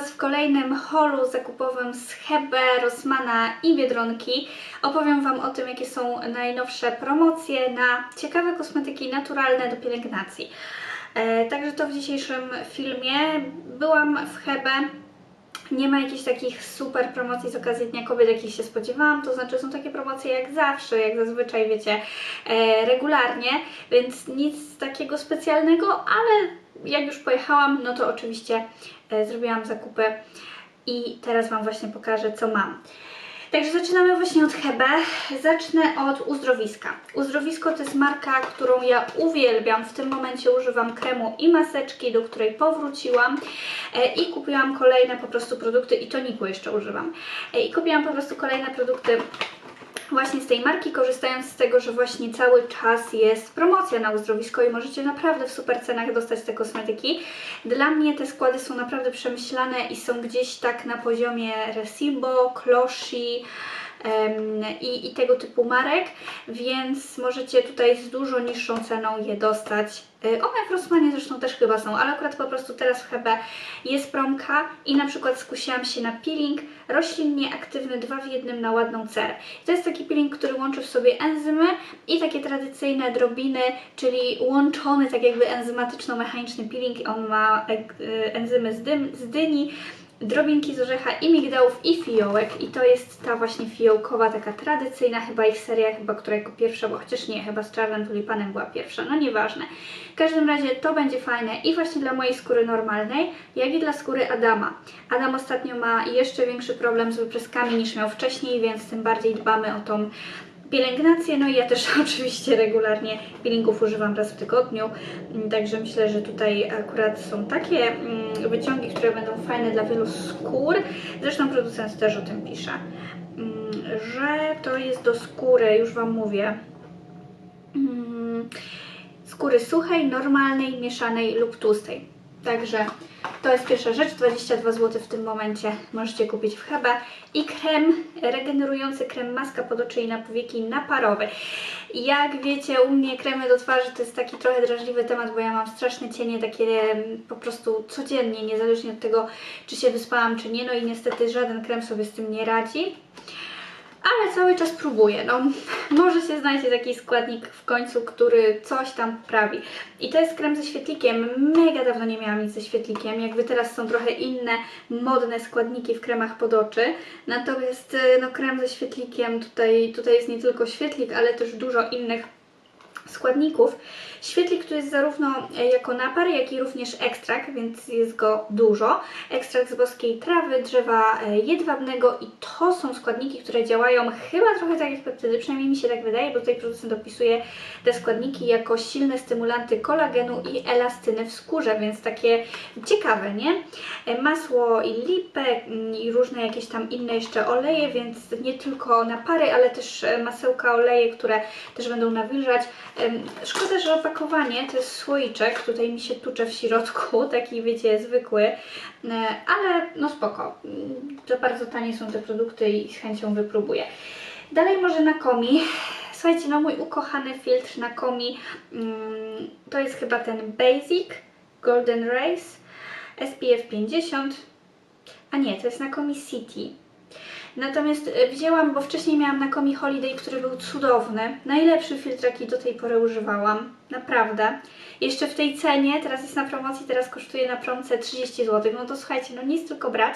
Was w kolejnym holu zakupowym z Hebe, Rossmana i Biedronki. Opowiem Wam o tym, jakie są najnowsze promocje na ciekawe kosmetyki naturalne do pielęgnacji. E, także to w dzisiejszym filmie. Byłam w Hebe. Nie ma jakichś takich super promocji z okazji Dnia Kobiet, jakich się spodziewałam. To znaczy są takie promocje jak zawsze, jak zazwyczaj, wiecie, e, regularnie, więc nic takiego specjalnego, ale jak już pojechałam, no to oczywiście zrobiłam zakupy i teraz Wam właśnie pokażę, co mam. Także zaczynamy właśnie od Hebe. Zacznę od uzdrowiska. Uzdrowisko to jest marka, którą ja uwielbiam. W tym momencie używam kremu i maseczki, do której powróciłam e, i kupiłam kolejne po prostu produkty i toniku jeszcze używam. E, I kupiłam po prostu kolejne produkty właśnie z tej marki, korzystając z tego, że właśnie cały czas jest promocja na uzdrowisko i możecie naprawdę w super cenach dostać te kosmetyki. Dla mnie te składy są naprawdę przemyślane i są gdzieś tak na poziomie Resibo, Closhi, em, i, i tego typu marek, więc możecie tutaj z dużo niższą ceną je dostać. Y, One w Rossmanie zresztą też chyba są, ale akurat po prostu teraz w Hebe jest promka i na przykład skusiłam się na peeling roślinnie aktywny 2 w jednym na ładną cerę. To jest taki peeling, który łączy w sobie enzymy i takie tradycyjne drobiny, czyli łączony tak jakby enzymatyczno-mechaniczny peeling. On ma e, e, enzymy z, dym, z dyni, drobinki z orzecha i migdałów i fiołek i to jest ta właśnie fiołkowa, taka tradycyjna chyba ich seria, chyba która jako pierwsza, bo chociaż nie, chyba z czarnym tulipanem była pierwsza, no nieważne. W każdym razie to będzie fajne i właśnie dla mojej skóry normalnej, jak i dla skóry Adama. Adam ostatnio ma jeszcze większy problem z wypryskami niż miał wcześniej, więc tym bardziej dbamy o tą pielęgnację, no i ja też oczywiście regularnie peelingów używam raz w tygodniu, Mm, także myślę, że tutaj akurat są takie mm, wyciągi, które będą fajne dla wielu skór. Zresztą producent też o tym pisze, Mm, że to jest do skóry, już Wam mówię, skóry suchej, normalnej, mieszanej lub tłustej. Także to jest pierwsza rzecz, 22 zł w tym momencie możecie kupić w Hebe. I krem regenerujący, krem maska pod oczy i na powieki naparowy. Jak wiecie, u mnie kremy do twarzy to jest taki trochę drażliwy temat, bo ja mam straszne cienie takie po prostu codziennie, niezależnie od tego, czy się wyspałam, czy nie. No i niestety żaden krem sobie z tym nie radzi ale cały czas próbuję. No, może się znajdzie taki składnik w końcu, który coś tam poprawi. I to jest krem ze świetlikiem. Mega dawno nie miałam nic ze świetlikiem. Jakby teraz są trochę inne, modne składniki w kremach pod oczy. Natomiast y, no, krem ze świetlikiem, tutaj, tutaj jest nie tylko świetlik, ale też dużo innych składników. Świetlik tu jest zarówno e, jako napar, jak i również ekstrakt, więc jest go dużo. Ekstrakt z boskiej trawy, drzewa e, jedwabnego i to są składniki, które działają chyba trochę tak jak peptydy, przynajmniej mi się tak wydaje, bo tutaj producent opisuje te składniki jako silne stymulanty kolagenu i elastyny w skórze, więc takie ciekawe, nie? E, Masło i lipę mm, i różne jakieś tam inne jeszcze oleje, więc nie tylko napary, ale też masełka, oleje, które też będą nawilżać. Szkoda, że opakowanie to jest słoiczek, tutaj mi się tucze w środku, taki wiecie, zwykły, e, ale no spoko. Za bardzo tanie są te produkty i z chęcią wypróbuję. Dalej może na komi. Słuchajcie, no mój ukochany filtr na komi mm, to jest chyba ten Basic Golden Race SPF 50. A nie, to jest na komi City. Natomiast e, wzięłam, bo wcześniej miałam na Komi Holiday, który był cudowny. Najlepszy filtr, jaki do tej pory używałam. Naprawdę. Jeszcze w tej cenie, teraz jest na promocji, teraz kosztuje na promce 30 zł. No to słuchajcie, no nic tylko brać.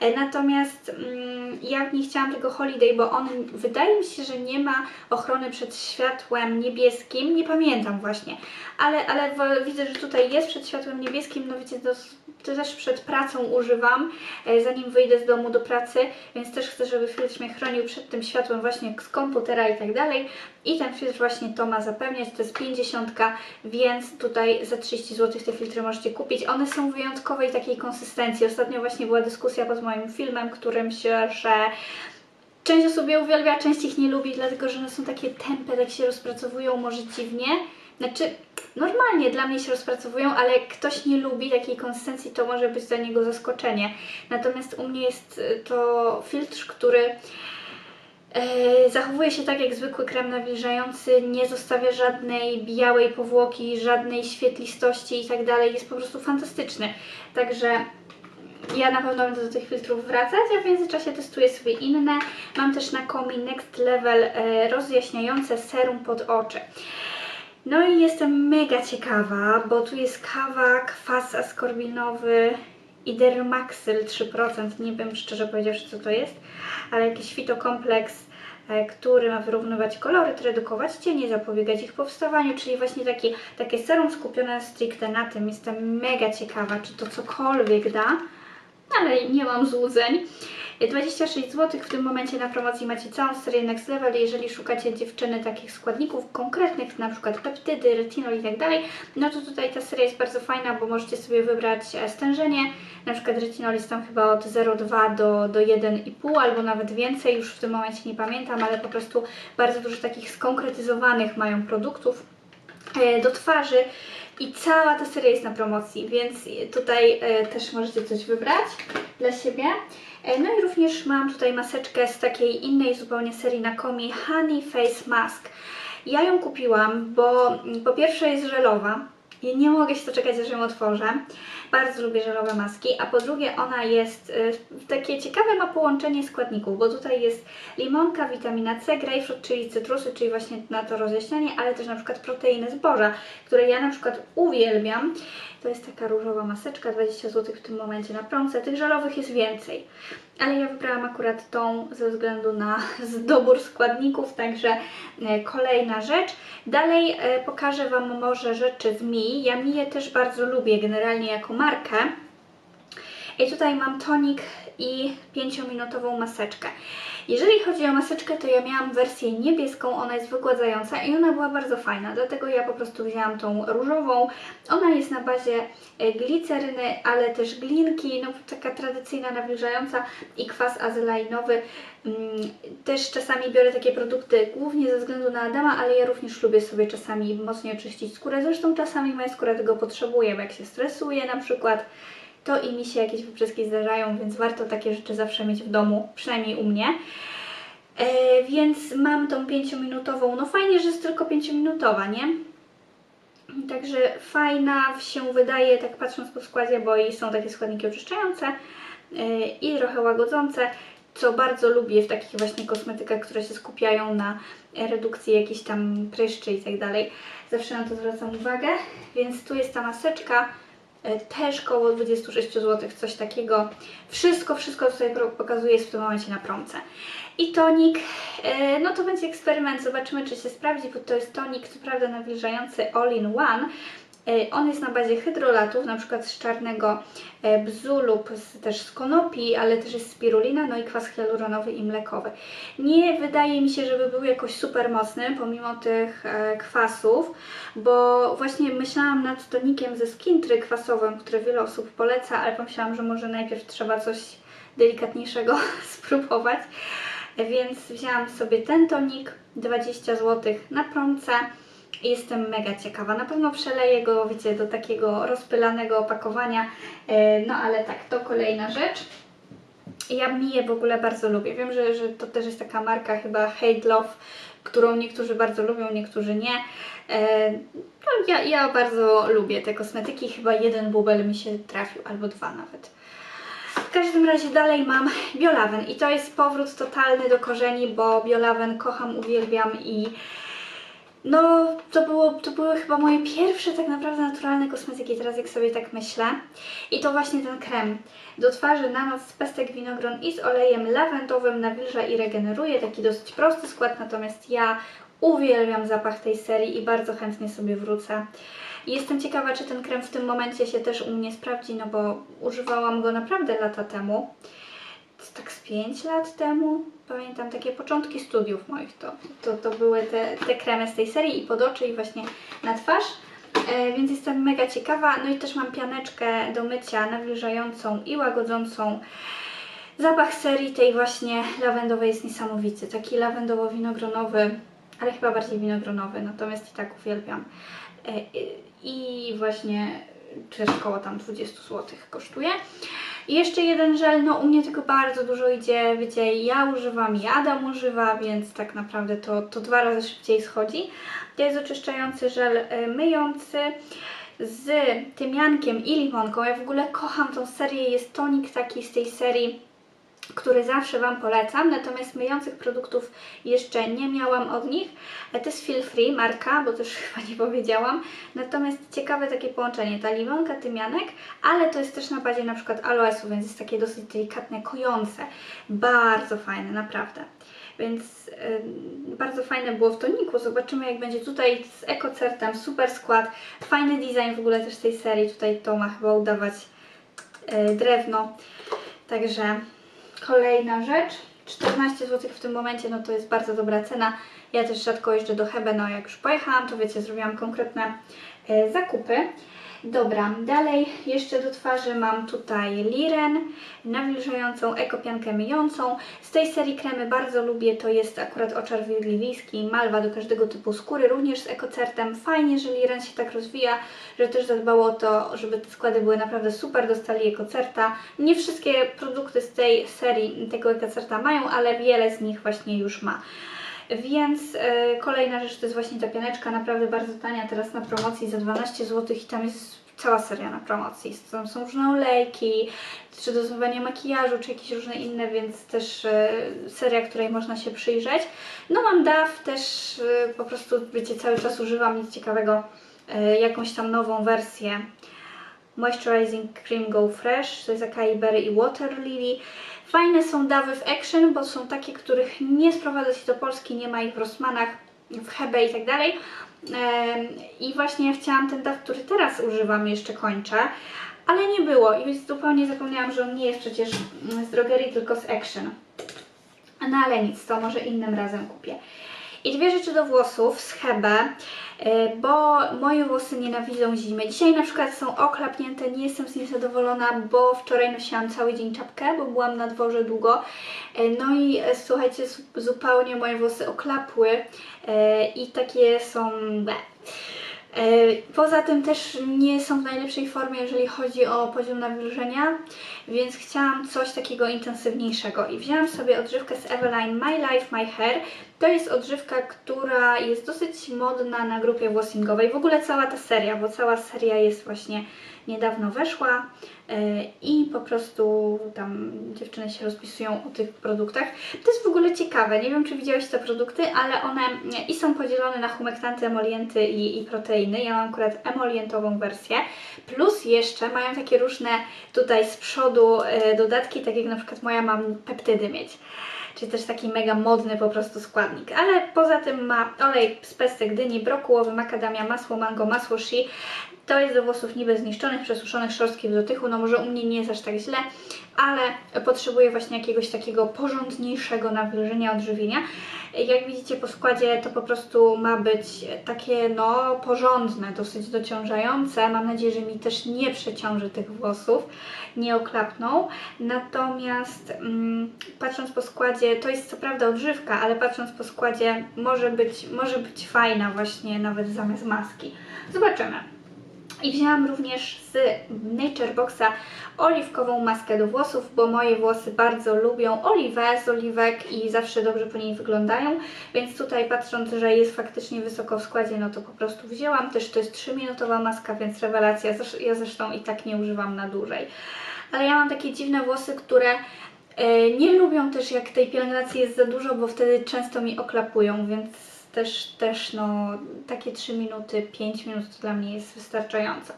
E, Natomiast mm, ja nie chciałam tego Holiday, bo on wydaje mi się, że nie ma ochrony przed światłem niebieskim. Nie pamiętam właśnie. Ale, ale w, widzę, że tutaj jest przed światłem niebieskim. No wiecie, to, to też przed pracą używam, e, zanim wyjdę z domu do pracy, więc też chcę, żeby filtr mnie chronił przed tym światłem właśnie z komputera i tak dalej. I ten filtr właśnie to ma zapewniać, to jest 50, więc tutaj za 30 zł te filtry możecie kupić. One są wyjątkowej takiej konsystencji. Ostatnio właśnie była dyskusja pod moim filmem, którym się, że część osób je uwielbia, część ich nie lubi, dlatego że one są takie tępe, tak się rozpracowują może dziwnie. Znaczy, normalnie dla mnie się rozpracowują, ale jak ktoś nie lubi takiej konsystencji, to może być dla niego zaskoczenie. Natomiast u mnie jest y, to filtr, który zachowuje się tak jak zwykły krem nawilżający, nie zostawia żadnej białej powłoki, żadnej świetlistości i tak. Jest po prostu fantastyczny. Także ja na pewno będę do tych filtrów wracać, a w międzyczasie testuję sobie inne. Mam też na Komi Next Level e, rozjaśniające serum pod oczy. No i jestem mega ciekawa, bo tu jest kawa, kwas askorbinowy i dermaxyl 3%. Nie wiem szczerze powiedziawszy co to jest, ale jakiś fitokompleks, e, który ma wyrównywać kolory, redukować cienie, zapobiegać ich powstawaniu, czyli właśnie taki, takie serum skupione stricte na tym. Jestem mega ciekawa, czy to cokolwiek da, ale nie mam złudzeń. 26 zł w tym momencie na promocji macie całą serię Next Level. Jeżeli szukacie dziewczyny takich składników konkretnych, na przykład peptydy, retinol i tak dalej, no to tutaj ta seria jest bardzo fajna, bo możecie sobie wybrać e, stężenie. Na przykład retinol jest tam chyba od 0,2 do, do 1,5 albo nawet więcej, już w tym momencie nie pamiętam, ale po prostu bardzo dużo takich skonkretyzowanych mają produktów e, do twarzy i cała ta seria jest na promocji, więc tutaj e, też możecie coś wybrać dla siebie. E, No i również mam tutaj maseczkę z takiej innej zupełnie serii na Komi Honey Face Mask. Ja ją kupiłam, bo mm, po pierwsze jest żelowa. Ja nie mogę się doczekać, aż ją otworzę. Bardzo lubię żelowe maski, a po drugie ona jest y, takie ciekawe ma połączenie składników, bo tutaj jest limonka, witamina C, grapefruit, czyli cytrusy, czyli właśnie na to rozjaśnianie, ale też na przykład proteiny zboża, które ja na przykład uwielbiam. To jest taka różowa maseczka, 20 zł w tym momencie na promce. Tych żelowych jest więcej, ale ja wybrałam akurat tą ze względu na zdobór składników, także e, kolejna rzecz. Dalej e, pokażę Wam może rzeczy z Mi. Ja Mię też bardzo lubię generalnie jako markę. I tutaj mam tonik i 5-minutową maseczkę. Jeżeli chodzi o maseczkę, to ja miałam wersję niebieską, ona jest wygładzająca i ona była bardzo fajna, dlatego ja po prostu wzięłam tą różową. Ona jest na bazie e, gliceryny, ale też glinki, no taka tradycyjna, nawilżająca i kwas azelainowy. Mm, Też czasami biorę takie produkty głównie ze względu na Adama, ale ja również lubię sobie czasami mocniej oczyścić skórę. Zresztą czasami moja skóra tego potrzebuje, jak się stresuje na przykład, to i mi się jakieś wypryski zdarzają, więc warto takie rzeczy zawsze mieć w domu, przynajmniej u mnie. E, więc mam tą 5-minutową, no fajnie, że jest tylko 5-minutowa, nie? Także fajna się wydaje, tak patrząc po składzie, bo i są takie składniki oczyszczające e, i trochę łagodzące, co bardzo lubię w takich właśnie kosmetykach, które się skupiają na redukcji jakichś tam pryszczy i tak dalej. Zawsze na to zwracam uwagę, więc tu jest ta maseczka, też koło 26 zł, coś takiego. Wszystko, wszystko co tutaj pokazuję jest w tym momencie na promce. I tonik, e, no to będzie eksperyment, zobaczymy czy się sprawdzi, bo to jest tonik co prawda nawilżający all in one. E, On jest na bazie hydrolatów, na przykład z czarnego e, bzu lub z, też z konopi, ale też jest spirulina, no i kwas hialuronowy i mlekowy. Nie wydaje mi się, żeby był jakoś super mocny, pomimo tych e, kwasów, bo właśnie myślałam nad tonikiem ze skintry kwasowym, który wiele osób poleca, ale pomyślałam, że może najpierw trzeba coś delikatniejszego spróbować. Więc wzięłam sobie ten tonik, 20 zł na promce jestem mega ciekawa. Na pewno przeleję go, wiecie, do takiego rozpylanego opakowania, E, no ale tak, to kolejna rzecz. Ja Miję w ogóle bardzo lubię. Wiem, że, że to też jest taka marka chyba Hate Love, którą niektórzy bardzo lubią, niektórzy nie. E, No, ja, ja bardzo lubię te kosmetyki. Chyba jeden bubel mi się trafił, albo dwa nawet. W każdym razie dalej mam Biolawen i to jest powrót totalny do korzeni, bo Biolawen kocham, uwielbiam i no to, było, to były chyba moje pierwsze tak naprawdę naturalne kosmetyki, teraz jak sobie tak myślę. I to właśnie ten krem do twarzy na noc z pestek winogron i z olejem lawendowym nawilża i regeneruje. Taki dosyć prosty skład, natomiast ja uwielbiam zapach tej serii i bardzo chętnie sobie wrócę. Jestem ciekawa, czy ten krem w tym momencie się też u mnie sprawdzi, no bo używałam go naprawdę lata temu. Tak z 5 lat temu, pamiętam takie początki studiów moich, to, to, to były te, te kremy z tej serii i pod oczy i właśnie na twarz. E, więc jestem mega ciekawa. No i też mam pianeczkę do mycia nawilżającą i łagodzącą. Zapach serii tej właśnie lawendowej jest niesamowity. Taki lawendowo-winogronowy, ale chyba bardziej winogronowy, natomiast i tak uwielbiam. E, i- właśnie też koło tam 20 zł kosztuje. I jeszcze jeden żel, no u mnie tego bardzo dużo idzie, wiecie, ja używam i Adam używa, więc tak naprawdę to, to dwa razy szybciej schodzi. To jest oczyszczający żel e, myjący z tymiankiem i limonką. Ja w ogóle kocham tą serię, jest tonik taki z tej serii który zawsze Wam polecam, natomiast myjących produktów jeszcze nie miałam od nich. E, To jest Feel Free marka, bo już chyba nie powiedziałam. Natomiast ciekawe takie połączenie, ta limonka, tymianek, ale to jest też na bazie na przykład aloesu, więc jest takie dosyć delikatne, kojące. Bardzo fajne, naprawdę. Więc yy, bardzo fajne było w toniku. Zobaczymy jak będzie tutaj z ekocertem, super skład. Fajny design w ogóle też tej serii. Tutaj to ma chyba udawać yy, drewno. Także Kolejna rzecz, 14 zł w tym momencie, no to jest bardzo dobra cena. Ja też rzadko jeżdżę do Hebe, no jak już pojechałam, to wiecie, zrobiłam konkretne e, zakupy. Dobra, dalej jeszcze do twarzy mam tutaj Liren, nawilżającą ekopiankę myjącą. Z tej serii kremy bardzo lubię, to jest akurat oczar wigilijski, malwa do każdego typu skóry, również z ekocertem. Fajnie, że Liren się tak rozwija, że też zadbało o to, żeby te składy były naprawdę super, dostali ekocerta. Nie wszystkie produkty z tej serii tego ekocerta mają, ale wiele z nich właśnie już ma. Więc e, kolejna rzecz to jest właśnie ta pianeczka, naprawdę bardzo tania, teraz na promocji za 12 zł i tam jest cała seria na promocji. Tam są różne olejki, czy do zmywania makijażu, czy jakieś różne inne, więc też e, seria, której można się przyjrzeć. No mam DAW, też e, po prostu, wiecie, cały czas używam nic ciekawego, e, jakąś tam nową wersję. Moisturizing Cream Go Fresh, to jest Acai Berry i Water Lily. Fajne są dawy w Action, bo są takie, których nie sprowadza się do Polski, nie ma ich w Rossmanach, w Hebe i tak dalej. I właśnie ja chciałam ten daw, który teraz używam, jeszcze kończę, ale nie było i zupełnie zapomniałam, że on nie jest przecież mm, z drogerii, tylko z Action. No ale nic, to może innym razem kupię. I dwie rzeczy do włosów z Hebe, bo moje włosy nienawidzą zimy. Dzisiaj na przykład są oklapnięte, nie jestem z nich zadowolona, bo wczoraj nosiłam cały dzień czapkę, bo byłam na dworze długo. Y, No i y, słuchajcie, zu- zupełnie moje włosy oklapły i takie są... Bleh. E, Poza tym też nie są w najlepszej formie, jeżeli chodzi o poziom nawilżenia, więc chciałam coś takiego intensywniejszego i wzięłam sobie odżywkę z Eveline My Life My Hair. To jest odżywka, która jest dosyć modna na grupie włosingowej. W ogóle cała ta seria, bo cała seria jest właśnie niedawno weszła e, i po prostu tam dziewczyny się rozpisują o tych produktach. To jest w ogóle ciekawe, nie wiem czy widziałeś te produkty, ale one i są podzielone na humektanty, emolienty i, i proteiny. Ja mam akurat emolientową wersję, plus jeszcze mają takie różne tutaj z przodu e, dodatki, tak jak na przykład moja mam peptydy mieć. Czyli też taki mega modny po prostu składnik. Ale poza tym ma olej z pestek dyni, brokułowy, makadamia, masło mango, masło shea. To jest do włosów niby zniszczonych, przesuszonych, szorstkich w dotyku. No może u mnie nie jest aż tak źle, ale potrzebuję właśnie jakiegoś takiego porządniejszego nawilżenia, odżywienia. Jak widzicie po składzie to po prostu ma być takie no porządne, dosyć dociążające. Mam nadzieję, że mi też nie przeciąży tych włosów, nie oklapną. Natomiast mm, patrząc po składzie, to jest co prawda odżywka, ale patrząc po składzie może być, może być fajna właśnie nawet zamiast maski. Zobaczymy. I wzięłam również z Nature Boxa oliwkową maskę do włosów, bo moje włosy bardzo lubią oliwę z oliwek i zawsze dobrze po niej wyglądają, więc tutaj patrząc, że jest faktycznie wysoko w składzie, no to po prostu wzięłam. Też to jest 3-minutowa maska, więc rewelacja. Ja zresztą i tak nie używam na dłużej. Ale ja mam takie dziwne włosy, które e, nie lubią też jak tej pielęgnacji jest za dużo, bo wtedy często mi oklapują, więc też, też no, takie 3 minuty, 5 minut to dla mnie jest wystarczająco.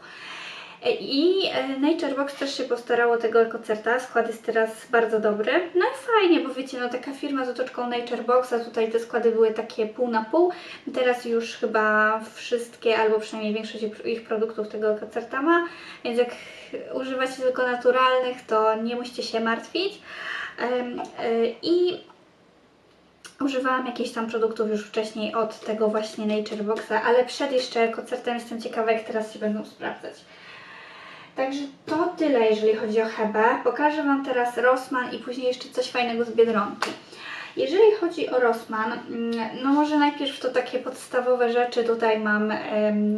E, I Nature Box też się postarało tego ekocerta, skład jest teraz bardzo dobry. No i fajnie, bo wiecie, no taka firma z otoczką Nature Boxa, tutaj te składy były takie pół na pół. Teraz już chyba wszystkie, albo przynajmniej większość ich- produktów tego ekocerta ma, więc jak używacie tylko naturalnych, to nie musicie się martwić. E, I Używałam jakichś tam produktów już wcześniej od tego właśnie Nature Boxa, ale przed jeszcze koncertem jestem ciekawa, jak teraz się będą sprawdzać. Także to tyle, jeżeli chodzi o Hebę. Pokażę Wam teraz Rossmann i później jeszcze coś fajnego z Biedronki. Jeżeli chodzi o Rossmann, mm, no może najpierw to takie podstawowe rzeczy. Tutaj mam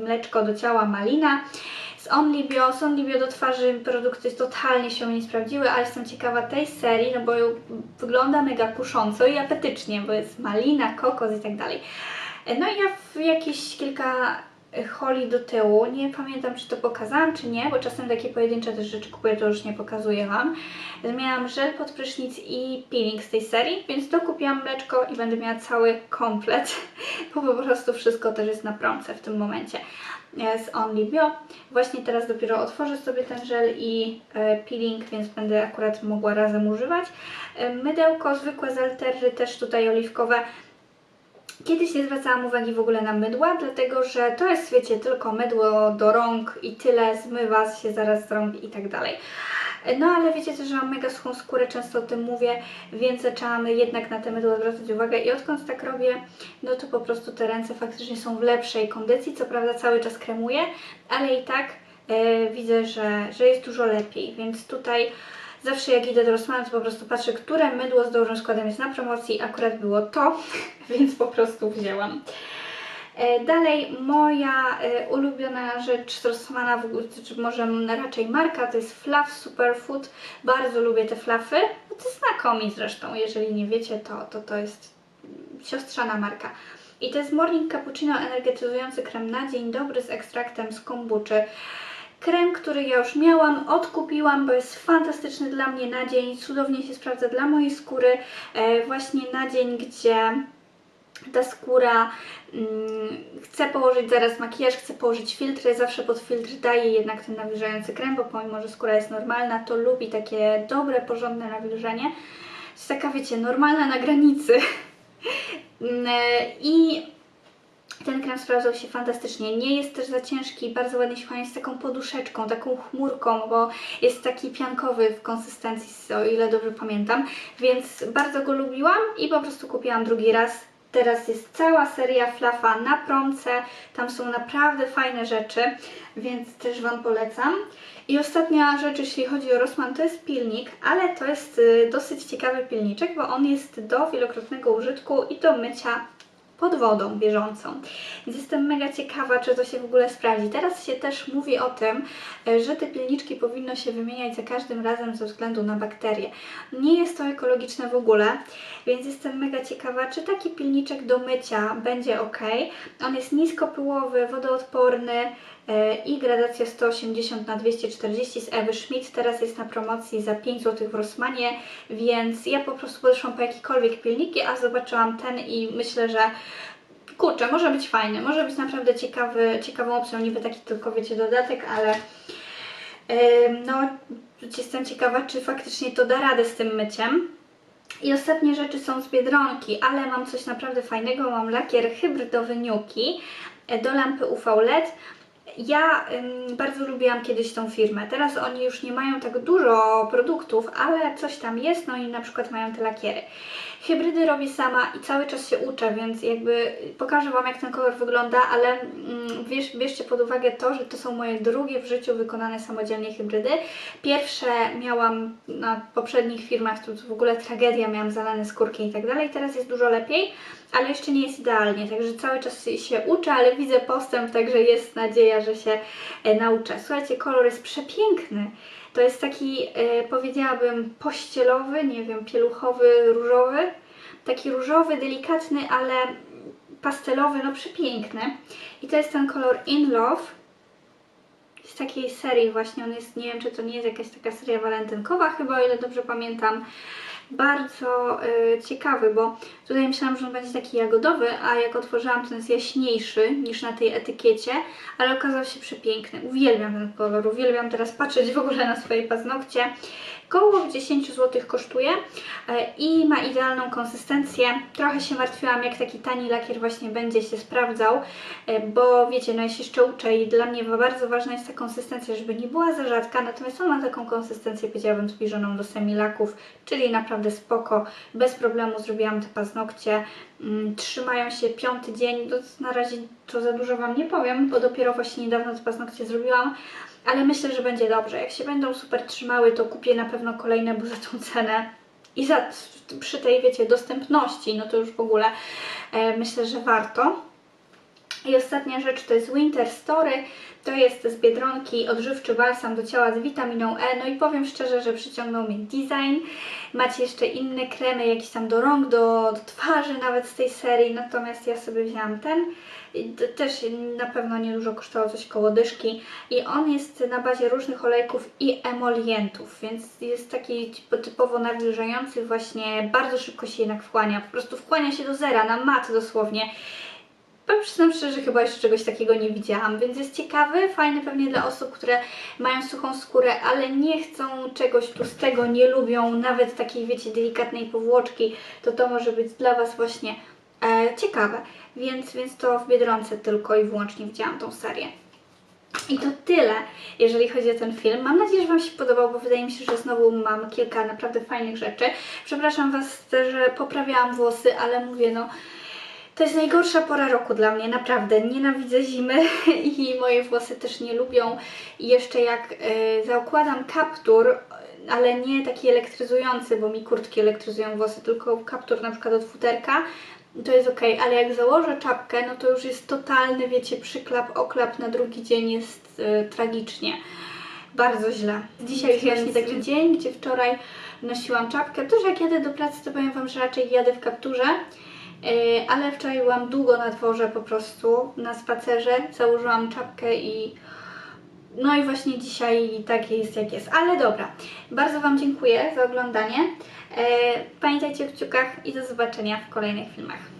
mleczko do ciała Malina z Onlibio. Z Onlibio do twarzy produkty totalnie się nie sprawdziły, ale jestem ciekawa tej serii, no bo wygląda mega kusząco i apetycznie, bo jest malina, kokos i tak dalej. No i ja w jakieś kilka Holi do tyłu. Nie pamiętam, czy to pokazałam, czy nie, bo czasem takie pojedyncze też rzeczy kupuję, to już nie pokazuję Wam. Miałam żel pod prysznic i peeling z tej serii, więc dokupiłam mleczko i będę miała cały komplet, bo po prostu wszystko też jest na promce w tym momencie e, z Only Bio. Właśnie teraz dopiero otworzę sobie ten żel i e, peeling, więc będę akurat mogła razem używać. E, mydełko zwykłe z też tutaj oliwkowe. Kiedyś nie zwracałam uwagi w ogóle na mydła, dlatego że to jest, wiecie, tylko mydło do rąk i tyle, zmywa się zaraz z rąk i tak dalej. No ale wiecie też, że mam mega suchą skórę, często o tym mówię, więc zaczęłam jednak na te mydła zwracać uwagę i odkąd tak robię, no to po prostu te ręce faktycznie są w lepszej kondycji, co prawda cały czas kremuję, ale i tak e, widzę, że, że jest dużo lepiej, więc tutaj zawsze jak idę do Rossmana, to po prostu patrzę, które mydło z dobrym składem jest na promocji, akurat było to, więc po prostu wzięłam. E, Dalej, moja e, ulubiona rzecz z Rossmana, czy może raczej marka, to jest Fluff Superfood. Bardzo lubię te fluffy, bo to jest znakomi zresztą, jeżeli nie wiecie, to to, to jest siostrzana marka. I to jest Morning Cappuccino energetyzujący krem na dzień dobry z ekstraktem z kombuczy. Krem, który ja już miałam, odkupiłam, bo jest fantastyczny dla mnie na dzień, cudownie się sprawdza dla mojej skóry, e, właśnie na dzień, gdzie ta skóra mm, chce położyć zaraz makijaż, chce położyć filtry, zawsze pod filtr daję jednak ten nawilżający krem, bo pomimo, że skóra jest normalna, to lubi takie dobre, porządne nawilżenie. Jest taka, wiecie, normalna na granicy. Mm, I ten krem sprawdzał się fantastycznie. Nie jest też za ciężki, bardzo ładnie się chłania z taką poduszeczką, taką chmurką, bo jest taki piankowy w konsystencji, o ile dobrze pamiętam. Więc bardzo go lubiłam i po prostu kupiłam drugi raz. Teraz jest cała seria Flafa na promce. Tam są naprawdę fajne rzeczy, więc też Wam polecam. I ostatnia rzecz, jeśli chodzi o Rossmann, to jest pilnik, ale to jest y, dosyć ciekawy pilniczek, bo on jest do wielokrotnego użytku i do mycia pod wodą bieżącą. Więc jestem mega ciekawa, czy to się w ogóle sprawdzi. Teraz się też mówi o tym, e, że te pilniczki powinno się wymieniać za każdym razem ze względu na bakterie. Nie jest to ekologiczne w ogóle, więc jestem mega ciekawa, czy taki pilniczek do mycia będzie ok. On jest niskopyłowy, wodoodporny, i gradacja 180 na 240 z Ewy Schmidt. Teraz jest na promocji za 5 zł w Rossmanie, więc ja po prostu podeszłam po jakikolwiek pilniki, a zobaczyłam ten i myślę, że kurczę, może być fajny, może być naprawdę ciekawy, ciekawą opcją, niby taki tylko wiecie dodatek, ale ym, no jestem ciekawa, czy faktycznie to da radę z tym myciem. I ostatnie rzeczy są z Biedronki, ale mam coś naprawdę fajnego, mam lakier hybrydowy Nuki e, do lampy UV LED. Ja bardzo lubiłam kiedyś tą firmę. Teraz oni już nie mają tak dużo produktów, ale coś tam jest, no i na przykład mają te lakiery. Hybrydy robię sama i cały czas się uczę, więc jakby pokażę Wam jak ten kolor wygląda, ale mm, bierz, bierzcie pod uwagę to, że to są moje drugie w życiu wykonane samodzielnie hybrydy. Pierwsze miałam na poprzednich firmach, to w ogóle tragedia, miałam zalane skórki i tak dalej. Teraz jest dużo lepiej, ale jeszcze nie jest idealnie, także cały czas się uczę, ale widzę postęp, także jest nadzieja, że się e, nauczę. Słuchajcie, kolor jest przepiękny. To jest taki, e, powiedziałabym, pościelowy, nie wiem, pieluchowy, różowy. Taki różowy, delikatny, ale pastelowy, no przepiękny. I to jest ten kolor In Love. Z takiej serii właśnie, on jest, nie wiem czy to nie jest jakaś taka seria walentynkowa chyba, o ile dobrze pamiętam bardzo y, ciekawy, bo tutaj myślałam, że on będzie taki jagodowy, a jak otworzyłam, to jest jaśniejszy niż na tej etykiecie, ale okazał się przepiękny. Uwielbiam ten kolor, uwielbiam teraz patrzeć w ogóle na swoje paznokcie. Koło 10 zł kosztuje e, i ma idealną konsystencję. Trochę się martwiłam, jak taki tani lakier właśnie będzie się sprawdzał, e, bo wiecie, no ja się jeszcze uczę i dla mnie bardzo ważna jest ta konsystencja, żeby nie była za rzadka, natomiast on ma taką konsystencję, powiedziałabym, zbliżoną do semilaków, czyli naprawdę spoko, bez problemu zrobiłam te paznokcie, mm, trzymają się piąty dzień, to na razie to za dużo Wam nie powiem, bo dopiero właśnie niedawno te paznokcie zrobiłam, ale myślę, że będzie dobrze. Jak się będą super trzymały, to kupię na pewno kolejne, bo za tą cenę i za, przy tej, wiecie, dostępności, no to już w ogóle e, myślę, że warto. I ostatnia rzecz to jest Winter Story. To jest z Biedronki odżywczy balsam do ciała z witaminą E. No i powiem szczerze, że przyciągnął mnie design. Macie jeszcze inne kremy, jakieś tam do rąk, do, do twarzy nawet z tej serii. Natomiast ja sobie wzięłam ten. Też na pewno niedużo kosztowało coś koło dyszki. I on jest na bazie różnych olejków i emolientów, więc jest taki typo- typowo nawilżający właśnie. Bardzo szybko się jednak wchłania. Po prostu wchłania się do zera, na mat dosłownie. Powiem przyznam szczerze, że chyba jeszcze czegoś takiego nie widziałam, więc jest ciekawy, fajny pewnie dla osób, które mają suchą skórę, ale nie chcą czegoś tłustego, nie lubią nawet takiej, wiecie, delikatnej powłoczki, to to może być dla Was właśnie e, ciekawe. Więc, więc to w Biedronce tylko i wyłącznie widziałam tą serię. I to tyle, jeżeli chodzi o ten film. Mam nadzieję, że Wam się podobał, bo wydaje mi się, że znowu mam kilka naprawdę fajnych rzeczy. Przepraszam Was, że poprawiałam włosy, ale mówię, no to jest najgorsza pora roku dla mnie, naprawdę. Nienawidzę zimy i moje włosy też nie lubią. I jeszcze jak y, kaptur, ale nie taki elektryzujący, bo mi kurtki elektryzują włosy, tylko kaptur na przykład od futerka, to jest ok, ale jak założę czapkę, no to już jest totalny, wiecie, przyklap, oklap na drugi dzień jest y, tragicznie. Bardzo źle. Dzisiaj jest właśnie taki dzień, gdzie wczoraj nosiłam czapkę. Też jak jadę do pracy, to powiem Wam, że raczej jadę w kapturze. Yy, ale wczoraj byłam długo na dworze po prostu, na spacerze, założyłam czapkę i no i właśnie dzisiaj tak jest jak jest. Ale dobra, bardzo Wam dziękuję za oglądanie. Yy, pamiętajcie o kciukach i do zobaczenia w kolejnych filmach.